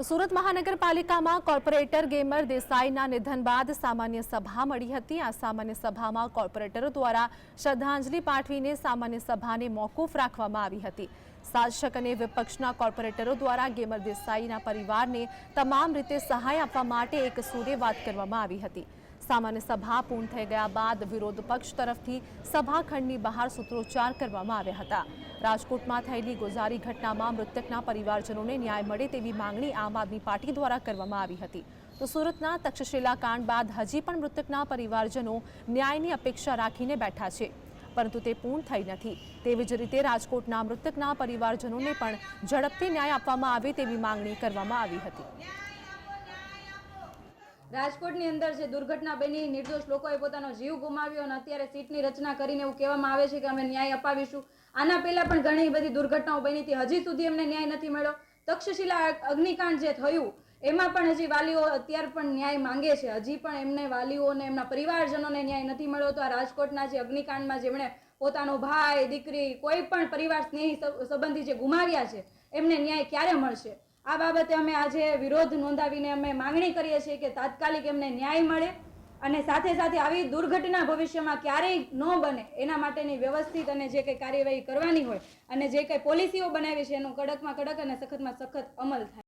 તો સુરત મહાનગરપાલિકામાં corporator gamer દેસાઈના નિધન બાદ સામાન્ય સભા મળી હતી. આ સામાન્ય સભામાં કોર્પોરેટરો દ્વારા શ્રદ્ધાંજલિ પાઠવીને સામાન્ય સભાને મોકૂફ રાખવામાં આવી હતી. શાસક અને વિપક્ષના કોર્પોરેટરો દ્વારા ગેમર દેસાઈના પરિવારને તમામ રીતે સહાય આપવા માટે એક સૂરે વાત કરવામાં આવી હતી. સામાન્ય સભા પૂર્ણ થઈ ગયા બાદ વિરોધ પક્ષ તરફથી સભાખંડની બહાર સૂત્રોચ્ચાર કરવામાં આવ્યા હતા. રાજકોટમાં થયેલી ગોઝારી ઘટનામાં મૃતકના પરિવારજનોને ન્યાય મળે તેવી માંગણી આમ આદમી પાર્ટી દ્વારા કરવામાં આવી હતી. તો સુરતના તક્ષશિલા કાંડ બાદ હજી પણ મૃતકના પરિવારજનો ન્યાયની અપેક્ષા રાખીને બેઠા છે. પરંતુ તે પૂર્ણ થઈ નથી. તેવી જ રીતે રાજકોટના મૃતકના પરિવારજનોને પણ ઝડપથી ન્યાય આપવામાં આવે તેવી માંગણી કરવામાં આવી હતી. રાજકોટની અંદર જે દુર્ઘટના બની, નિર્દોષ લોકોએ પોતાનો જીવ ગુમાવ્યો અને અત્યારે સીટની રચના કરીને એવું કહેવામાં આવે છે કે અમે ન્યાય અપાવીશું. આના પહેલા પણ ઘણી બધી દુર્ઘટનાઓ બની હતી. હજી સુધી એમને ન્યાય નથી મળ્યો. તક્ષશિલા અગ્નિકાંડ જે થયું, એમાં પણ હજી વાલીઓ અત્યારે પણ ન્યાય માંગે છે. હજી પણ એમને વાલીઓને એમના પરિવારજનોને ન્યાય નથી મળ્યો. તો આ રાજકોટના જે અગ્નિકાંડમાં જેમણે પોતાનો ભાઈ, દીકરી, કોઈ પણ પરિવાર સ્નેહી સંબંધી જે ગુમાવ્યા છે, એમને ન્યાય ક્યારે મળશે? આ બાબતે અમે આજે વિરોધ નોંધાવીને અમે માંગણી કરીએ છીએ કે તાત્કાલિક એમને ન્યાય મળે અને સાથે સાથે આવી દુર્ઘટના ભવિષ્યમાં ક્યારેય ન બને એના માટેની વ્યવસ્થિત અને જે કંઈ કાર્યવાહી કરવાની હોય અને જે કંઈ પોલિસીઓ બનાવી છે એનો કડકમાં કડક અને સખતમાં સખત અમલ થાય.